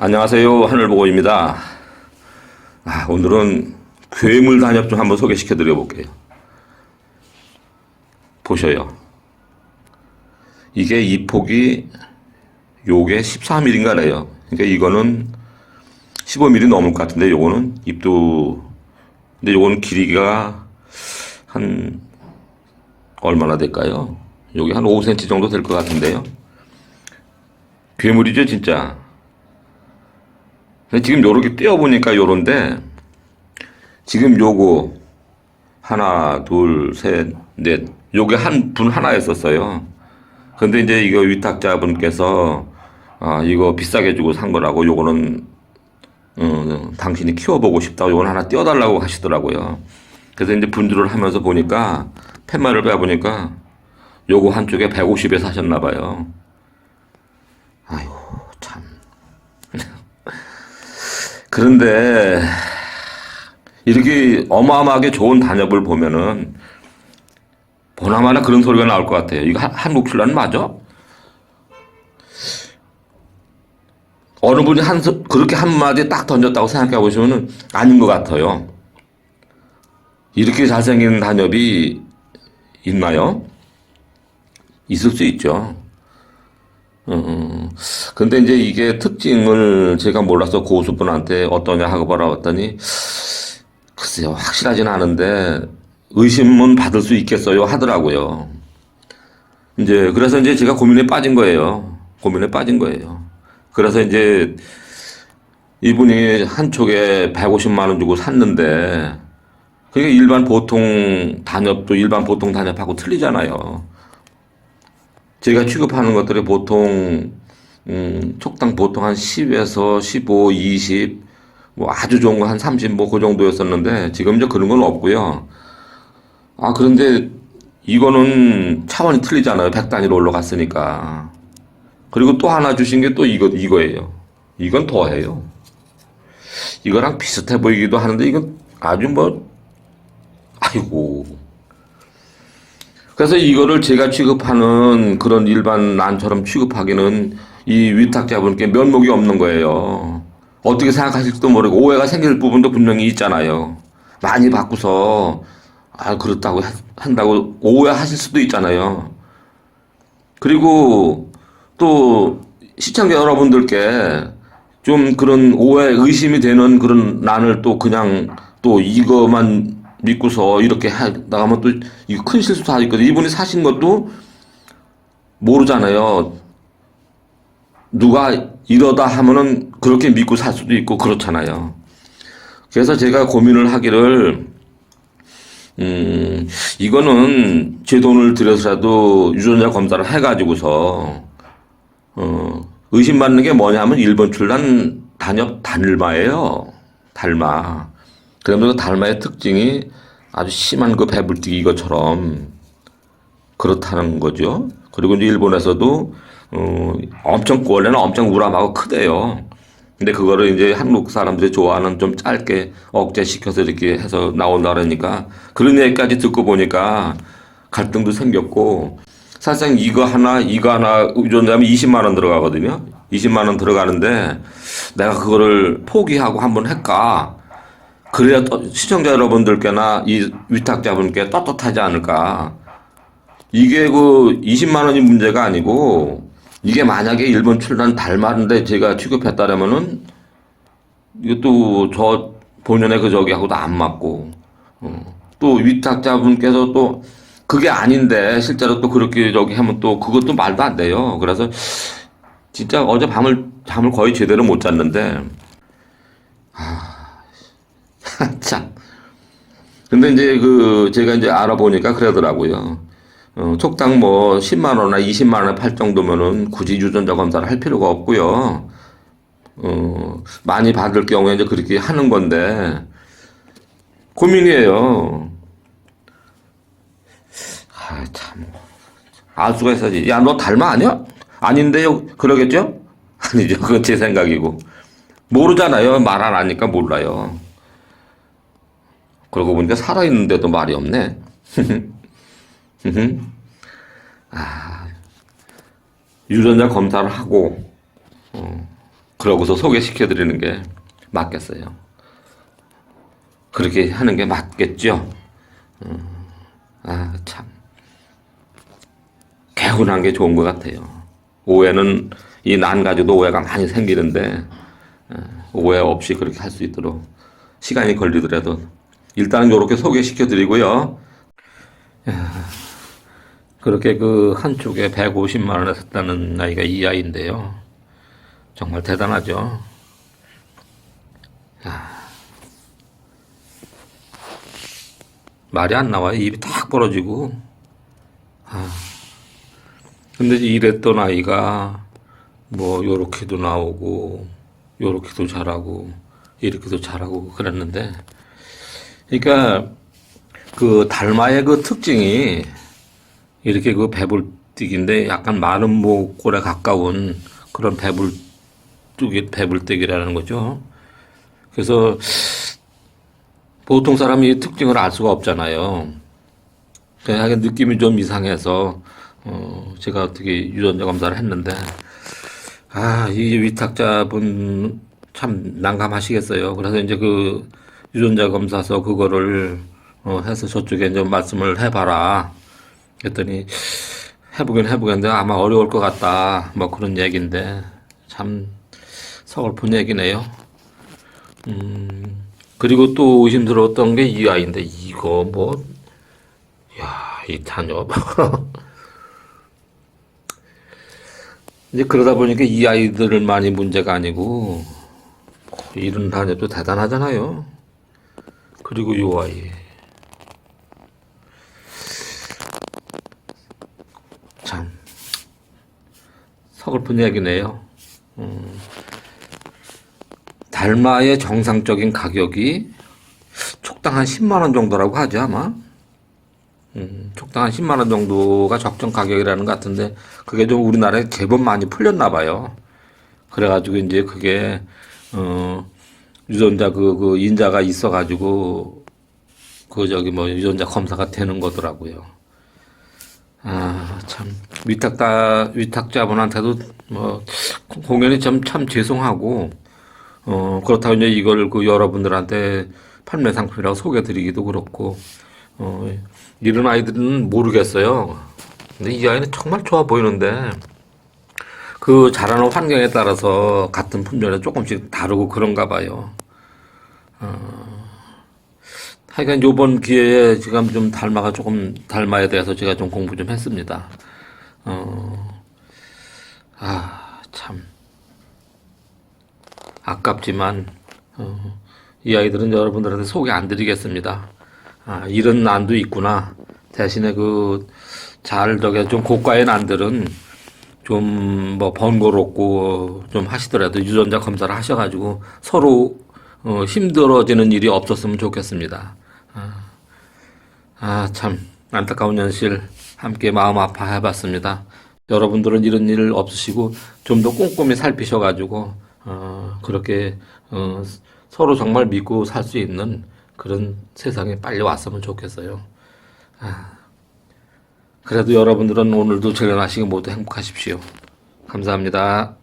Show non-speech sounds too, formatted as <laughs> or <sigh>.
안녕하세요. 하늘보고입니다. 아, 오늘은 괴물 단협 좀 한번 소개시켜 드려 볼게요. 보셔요. 이게 이 폭이 요게 14mm인가래요. 그러니까 이거는 15mm 넘을 것 같은데 요거는 입도 근데 요거는 길이가 한 얼마나 될까요? 여기 한 5cm 정도 될 것 같은데요. 괴물이죠, 진짜. 지금 요렇게 떼어보니까 요런데, 지금 요거, 하나, 둘, 셋, 넷, 요게 한 분 하나였었어요. 근데 이제 이거 위탁자분께서, 아, 이거 비싸게 주고 산 거라고, 요거는, 어, 당신이 키워보고 싶다고 요건 하나 떼어달라고 하시더라고요. 그래서 이제 분주를 하면서 보니까, 팻말을 빼보니까, 요거 한쪽에 150에 사셨나 봐요. 아이고, 참. 그런데, 이렇게 어마어마하게 좋은 단협을 보면은, 보나마나 그런 소리가 나올 것 같아요. 이거 한- 한국출란 맞아? 어느 분이 한, 소- 그렇게 한마디 딱 던졌다고 생각해 보시면은 아닌 것 같아요. 이렇게 잘생긴 단협이 있나요? 있을 수 있죠. 어, 근데 이제 이게 특징을 제가 몰라서 고수분한테 어떠냐 하고 물어봤더니, 글쎄요, 확실하진 않은데, 의심은 받을 수 있겠어요 하더라고요. 이제, 그래서 이제 제가 고민에 빠진 거예요. 고민에 빠진 거예요. 그래서 이제, 이분이 한쪽에 150만원 주고 샀는데, 그게 일반 보통 단협도 일반 보통 단협하고 틀리잖아요. 제가 취급하는 것들이 보통 음, 촉당 보통 한 10에서 15, 20, 뭐 아주 좋은 거 한 30, 뭐 그 정도였었는데 지금 이제 그런 건 없고요. 아 그런데 이거는 차원이 틀리잖아요. 100 단위로 올라갔으니까. 그리고 또 하나 주신 게 또 이거 이거예요. 이건 더해요. 이거랑 비슷해 보이기도 하는데 이건 아주 뭐 아이고. 그래서 이거를 제가 취급하는 그런 일반 난처럼 취급하기는 이 위탁자분께 면목이 없는 거예요. 어떻게 생각하실지도 모르고 오해가 생길 부분도 분명히 있잖아요. 많이 바꾸서 아 그렇다고 해- 한다고 오해하실 수도 있잖아요. 그리고 또 시청자 여러분들께 좀 그런 오해 의심이 되는 그런 난을 또 그냥 또 이거만 믿고서 이렇게 하- 나가면 또 큰 실수도 있거든요. 이분이 사신 것도 모르잖아요. 누가 이러다 하면은 그렇게 믿고 살 수도 있고 그렇잖아요. 그래서 제가 고민을 하기를 음 이거는 제 돈을 들여서라도 유전자 검사를 해가지고서 어 의심받는 게 뭐냐면 일본 출란 단협 단일마예요. 달마. 그러면서 달마의 특징이 아주 심한 그 배불뚝이 이것처럼 그렇다는 거죠. 그리고 이제 일본에서도 어, 엄청 원래는 엄청 우람하고 크대요. 근데 그거를 이제 한국 사람들이 좋아하는 좀 짧게 억제시켜서 이렇게 해서 나온다 그러니까 그런 얘기까지 듣고 보니까 갈등도 생겼고 사실상 이거 하나 이거 하나 유전자면 20만 원 들어가거든요. 20만 원 들어가는데 내가 그거를 포기하고 한번 할까? 그래야 또 시청자 여러분들께나 이 위탁자분께 떳떳하지 않을까. 이게 그 20만 원이 문제가 아니고 이게 만약에 일본 출란 닮았는데 제가 취급했다라면은 이것도 저 본연의 그 저기하고도 안 맞고 어. 또 위탁자분께서 또 그게 아닌데 실제로 또 그렇게 저기 하면 또 그것도 말도 안 돼요. 그래서 진짜 어제 밤을 잠을 거의 제대로 못 잤는데 참. 근데 이제 그 제가 이제 알아보니까 그러더라고요. 어, 촉당 뭐 10만 원이나 20만 원에 팔 정도면은 굳이 유전자 검사를 할 필요가 없고요. 어, 많이 받을 경우에 이제 그렇게 하는 건데 고민이에요. 아, 참. 알 수가 있어야지. 야, 너 닮아 아니야? 아닌데요? 그러겠죠? <laughs> 아니죠. 그건 제 생각이고. 모르잖아요. 말 안 하니까 몰라요. 그러고 보니까 살아있는데도 말이 없네. <laughs> 아, 유전자 검사를 하고, 어, 그러고서 소개시켜 드리는 게 맞겠어요. 그렇게 하는 게 맞겠죠. 음, 아, 참. 개운한 게 좋은 것 같아요. 오해는, 이 난 가지고도 오해가 많이 생기는데, 어, 오해 없이 그렇게 할 수 있도록 시간이 걸리더라도, 일단은 이렇게 소개시켜 드리고요. 그렇게 그 한쪽에 150만 원에 샀다는 아이가 이 아이인데요. 정말 대단하죠. 말이 안 나와요. 입이 탁 벌어지고. 아. 근데 이랬던 아이가 뭐 요렇게도 나오고 요렇게도 잘하고 이렇게도 잘하고 그랬는데 그러니까 그 달마의 그 특징이 이렇게 그 배불뛰기인데 약간 많은 목골에 가까운 그런 배불뛰기 배불뛰기라는 거죠. 그래서 보통 사람이 이 특징을 알 수가 없잖아요. 그냥 느낌이 좀 이상해서 어 제가 어떻게 유전자 검사를 했는데 아 이 위탁자분 참 난감하시겠어요. 그래서 이제 그 유전자 검사서 그거를 어 해서 저쪽에 이제 말씀을 해봐라. 그랬더니 해보긴 해보겠는데 아마 어려울 것 같다. 뭐 그런 얘기인데 참 서글픈 얘기네요. 음, 그리고 또 의심스러웠던 게 이 아이인데 이거 뭐, 야, 이 탄협. <laughs> 이제 그러다 보니까 이 아이들만이 문제가 아니고 이런 탄협도 대단하잖아요. 그리고 이 아이. 참 서글픈 얘기네요. 음, 달마의 정상적인 가격이 촉당 한 10만 원 정도라고 하죠 아마. 음, 촉당 한 10만 원 정도가 적정 가격이라는 것 같은데 그게 좀 우리나라에 제법 많이 풀렸나 봐요. 그래가지고 이제 그게 어, 유전자 그, 그 인자가 있어가지고 그 저기 뭐 유전자 검사가 되는 거더라고요. 아, 참, 위탁다, 위탁자분한테도, 뭐, 공연이 참, 참 죄송하고, 어, 그렇다고 이제 이걸 그 여러분들한테 판매 상품이라고 소개 드리기도 그렇고, 어, 이런 아이들은 모르겠어요. 근데 이 아이는 정말 좋아 보이는데, 그 자라는 환경에 따라서 같은 품종에 조금씩 다르고 그런가 봐요. 하여간 요번 기회에 지금 좀 달마가 조금 달마에 대해서 제가 좀 공부 좀 했습니다. 어, 아, 참. 아깝지만, 어, 이 아이들은 여러분들한테 소개 안 드리겠습니다. 아, 이런 난도 있구나. 대신에 그, 잘, 저기, 좀 고가의 난들은 좀 뭐 번거롭고 좀 하시더라도 유전자 검사를 하셔가지고 서로 어, 힘들어지는 일이 없었으면 좋겠습니다. 아, 참, 안타까운 현실 함께 마음 아파해봤습니다. 여러분들은 이런 일 없으시고 좀 더 꼼꼼히 살피셔가지고, 어, 그렇게, 어, 서로 정말 믿고 살 수 있는 그런 세상에 빨리 왔으면 좋겠어요. 아, 그래도 여러분들은 오늘도 즐겨나시고 모두 행복하십시오. 감사합니다.